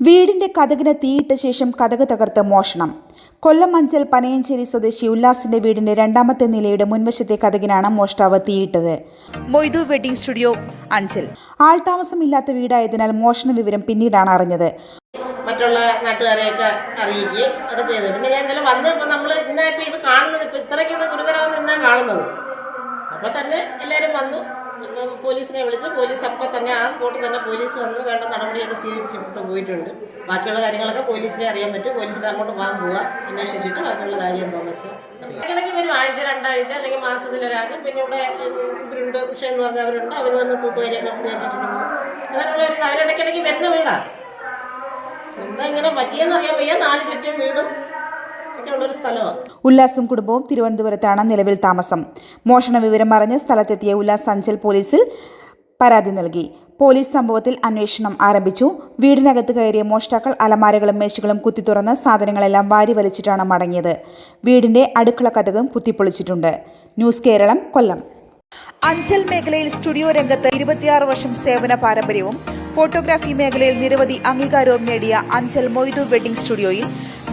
വീടിന്റെ കഥകിന് തീയിട്ട ശേഷം കഥക തകർത്ത് മോഷണം. കൊല്ലം അഞ്ചൽ പനയഞ്ചേരി സ്വദേശി ഉല്ലാസിന്റെ വീടിന്റെ രണ്ടാമത്തെ നിലയുടെ മുൻവശത്തെ കഥകിനാണ് മോഷ്ടാവ് തീയിട്ടത്. Moidu wedding studio Anchal. ആൾതാമസമില്ലാത്ത വീടായതിനാൽ മോഷണ വിവരം പിന്നീടാണ് അറിഞ്ഞത്. മറ്റുള്ള നാട്ടുകാരെയൊക്കെ അറിയിക്കുകയും ഒക്കെ ചെയ്തു. പിന്നെ ഞാൻ ഇന്നലെ വന്ന് ഇപ്പം നമ്മൾ ഇന്നിപ്പോൾ ഇപ്പം ഇത് കാണുന്നത് ഇപ്പം ഇത്രയ്ക്ക് ഗുരുതരമാണ് ഗുരുതരമെന്ന് ഇന്നാ കാണുന്നത്. അപ്പോൾ തന്നെ എല്ലാവരും വന്നു. പോലീസിനെ വിളിച്ചു. പോലീസ് അപ്പം തന്നെ ആ സ്പോട്ടിൽ തന്നെ പോലീസ് വന്ന് വേണ്ട നടപടിയൊക്കെ സ്വീകരിച്ചിട്ട് പോയിട്ടുണ്ട് ബാക്കിയുള്ള കാര്യങ്ങളൊക്കെ പോലീസിനെ അറിയാൻ പറ്റും. പോലീസിനെ അങ്ങോട്ട് പോകാൻ പോവുക അന്വേഷിച്ചിട്ട് ബാക്കിയുള്ള കാര്യം എന്താണെന്ന് വെച്ചാൽ ഇടയ്ക്ക് വരും. ആഴ്ച രണ്ടാഴ്ച അല്ലെങ്കിൽ മാസത്തിലൊരാൾക്ക്. പിന്നെ ഇവിടെ ഇവരുണ്ട്. പക്ഷേ എന്ന് പറഞ്ഞവരുണ്ട് അവർ വന്ന് തൂത്തുകാരിയൊക്കെ കയറ്റിട്ടുണ്ട് അങ്ങനെയുള്ള ഒരു അവരിടയ്ക്കിടയ്ക്ക് വരുന്ന വീടാണ് എന്താ ഇങ്ങനെ പറ്റിയെന്ന് അറിയാൻ വയ്യ. നാല് ചുറ്റും വീടും. സ്ഥലമാണ് ഉല്ലാസും കുടുംബവും തിരുവനന്തപുരത്താണ് നിലവിൽ താമസം. മോഷണ വിവരം അറിഞ്ഞ് സ്ഥലത്തെത്തിയ ഉല്ലാസ് അഞ്ചൽ പോലീസിൽ പരാതി നൽകി. പോലീസ് സംഭവത്തിൽ അന്വേഷണം ആരംഭിച്ചു. വീടിനകത്ത് കയറിയ മോഷ്ടാക്കൾ അലമാരകളും മേശകളും കുത്തി തുറന്ന് സാധനങ്ങളെല്ലാം വാരി വലിച്ചിട്ടാണ് മടങ്ങിയത്. വീടിന്റെ അടുക്കള കഥകം കുത്തിപ്പൊളിച്ചിട്ടുണ്ട്. ന്യൂസ് കേരളം കൊല്ലം. അഞ്ചൽ മേഖലയിൽ സ്റ്റുഡിയോ രംഗത്ത് ഇരുപത്തിയാറ് വർഷം സേവന പാരമ്പര്യവും ഫോട്ടോഗ്രാഫി മേഖലയിൽ നിരവധി അംഗീകാരവും നേടിയ അഞ്ചൽ മൊയ്തു വെഡിംഗ് സ്റ്റുഡിയോയിൽ